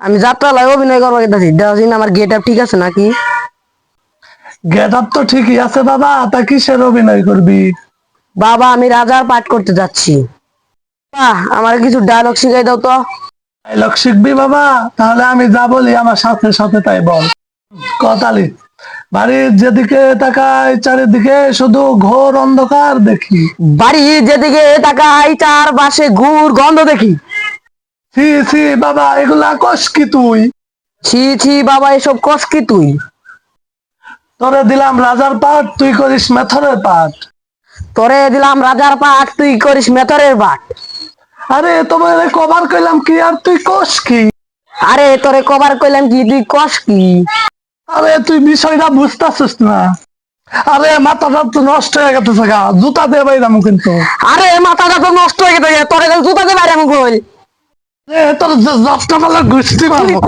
আমি যাত্রা লাই অভিনয় করব গেছি আমার গেট আপ ঠিক আছে নাকি? গেট আপ তো ঠিকই আছে বাবা তা কিসের অভিনয় করবি? বাবা আমি রাজার পাঠ করতে যাচ্ছি। বাহ, আমার কিছু ডায়লগ শিখাই দাও তো। ডায়লগ শিখবি বাবা তাহলে আমি যা বলি আমার সাথে সাথে তাই বল। কথালি বাড়ির যেদিকে তাকাই চারিদিকে শুধু ঘোর অন্ধকার দেখি। বাড়ি যেদিকে তাকাই চার পাশে গুড় গন্ধ দেখি। সি সি বাবা এগুলা কস কি তুই? ছি ছি বাবা এসব কস কি তুই? তোরে দিলাম রাজার পাঠ তুই করিস মেথরের পাঠ তোরে দিলাম রাজার পাঠ তুই করিস মেতরের পাঠ আরে তোমার কভার কইলাম কি আর তুই কস কি? আরে তোরে কবার কইলাম কি তুই কস কি? আরে তুই বিষয়টা বুঝতেছিস না। আরে মাথাটা তো নষ্ট হয়ে গেছে জুতা দিয়ে বাইরাম কিন্তু। আরে মাথাটা তো নষ্ট তোরে জুতা দিয়ে বাইরে আমি কই এ তোর যত্ন পালা গুষ্টি মারবো